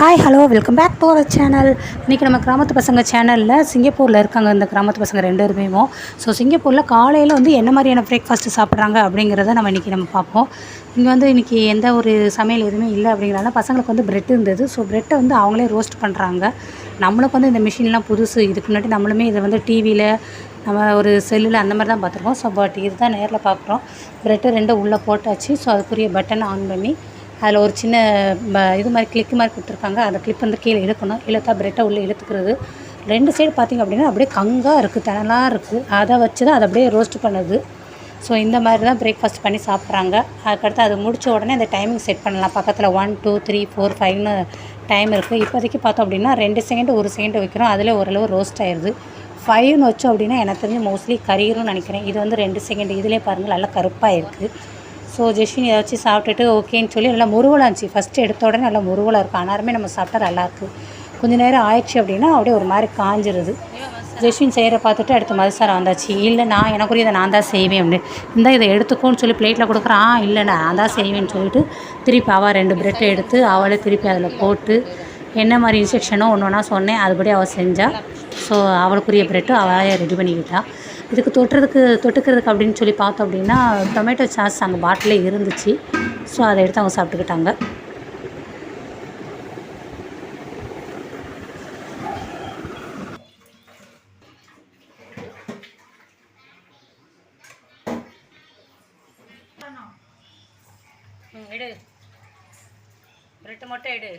Hi hello welcome back to our channel இன்றைக்கி நம்ம கிராமத்து பசங்க சேனலில் சிங்கப்பூரில் இருக்காங்க இந்த கிராமத்து பசங்க ரெண்டு பேருமே ஸோ சிங்கப்பூரில் காலையில் வந்து என்ன மாதிரியான பிரேக்ஃபாஸ்ட்டு சாப்பிட்றாங்க அப்படிங்கிறத நம்ம இன்றைக்கி நம்ம பார்ப்போம். இங்கே வந்து இன்றைக்கி எந்த ஒரு சமையல் எதுவுமே இல்லை அப்படிங்கிறனால பசங்களுக்கு வந்து பிரெட் இருந்தது. ஸோ பிரெட்டை வந்து அவங்களே ரோஸ்ட் பண்ணுறாங்க நம்மளுக்கு வந்து இந்த மிஷின்லாம் புதுசு. இதுக்கு முன்னாடி நம்மளுமே இதை வந்து டிவியில் நம்ம ஒரு செல்லில் அந்த மாதிரி தான் பார்த்துருக்கோம். ஸோ பட் இதுதான் நேரில் பார்க்குறோம். ப்ரெட்டு ரெண்டும் உள்ளே போட்டாச்சு. ஸோ அதுக்குரிய பட்டனை ஆன் பண்ணி அதில் ஒரு சின்ன இது மாதிரி கிளிக் மாதிரி கொடுத்துருக்காங்க. அந்த கிளிப் வந்து கீழே இழுக்கணும். இழுத்தா பிரெட்டை உள்ளே இழுத்துக்கிறது. ரெண்டு சைடு பார்த்திங்க அப்படின்னா அப்படியே கங்காக இருக்குது தனலாக இருக்குது அதை வச்சு தான் அதை அப்படியே ரோஸ்ட் பண்ணுது. ஸோ இந்த மாதிரி தான் பிரேக்ஃபாஸ்ட் பண்ணி சாப்பிட்றாங்க. அதுக்கடுத்து அது முடித்த உடனே அந்த டைமிங் செட் பண்ணலாம். பக்கத்தில் ஒன் டூ த்ரீ ஃபோர் ஃபைவ்னு டைம் இருக்குது இப்போதைக்கு பார்த்தோம் அப்படின்னா ரெண்டு செகண்ட் ஒரு செகண்ட் வைக்கிறோம். அதில் ஓரளவு ரோஸ்ட் ஆயிடுது ஃபைவ்னு வச்சோம் அப்படின்னா எனக்கு தெரிஞ்சு மோஸ்ட்லி கரியரும் நினைக்கிறேன். இது வந்து ரெண்டு செகண்ட் இதிலே பாருங்கள் நல்லா கருப்பாக இருக்குது ஸோ ஜெஷின் ஏதாச்சும் சாப்பிட்டுட்டு ஓகேன்னு சொல்லி நல்லா முருவலாக இருந்துச்சு. ஃபஸ்ட்டு எடுத்த உடனே நல்லா முருவலாக இருக்கும். அனாருமே நம்ம சாப்பிட்டா நல்லாயிருக்கு கொஞ்ச நேரம் ஆயிடுச்சு அப்படின்னா அப்படியே ஒரு மாதிரி காஞ்சிருது. ஜெஷின் செய்கிற பார்த்துட்டு அடுத்து மதுசாரம் வந்தாச்சு. இல்லை நான் எனக்குரிய இதை நான் தான் செய்வேன் அப்படின்னு. இந்த இதை எடுத்துக்கோன்னு சொல்லி பிளேட்டில் கொடுக்குறான் ஆ இல்லை நான் தான் செய்வேன்னு சொல்லிட்டு திருப்பி அவள் ரெண்டு பிரெட்டை எடுத்து அவளே திருப்பி அதில் போட்டு என்ன மாதிரி இன்ஸ்ட்ரக்ஷனோ ஒன்று ஒன்றா சொன்னேன். அதுபடி அவள் செஞ்சாள் ஸோ அவளுக்குரிய பிரெட்டு அவளே ரெடி பண்ணிக்கிட்டாள் இதுக்கு தொட்டுறதுக்கு தொட்டுக்கிறதுக்கு அப்படின்னு சொல்லி பார்த்தோம் அப்படின்னா டொமேட்டோ சாஸ் அங்கே பாட்டிலே இருந்துச்சு. ஸோ அதை எடுத்து அவங்க சாப்பிட்டுக்கிட்டாங்க. எடு. பிரெட்டு மட்டும் எடு.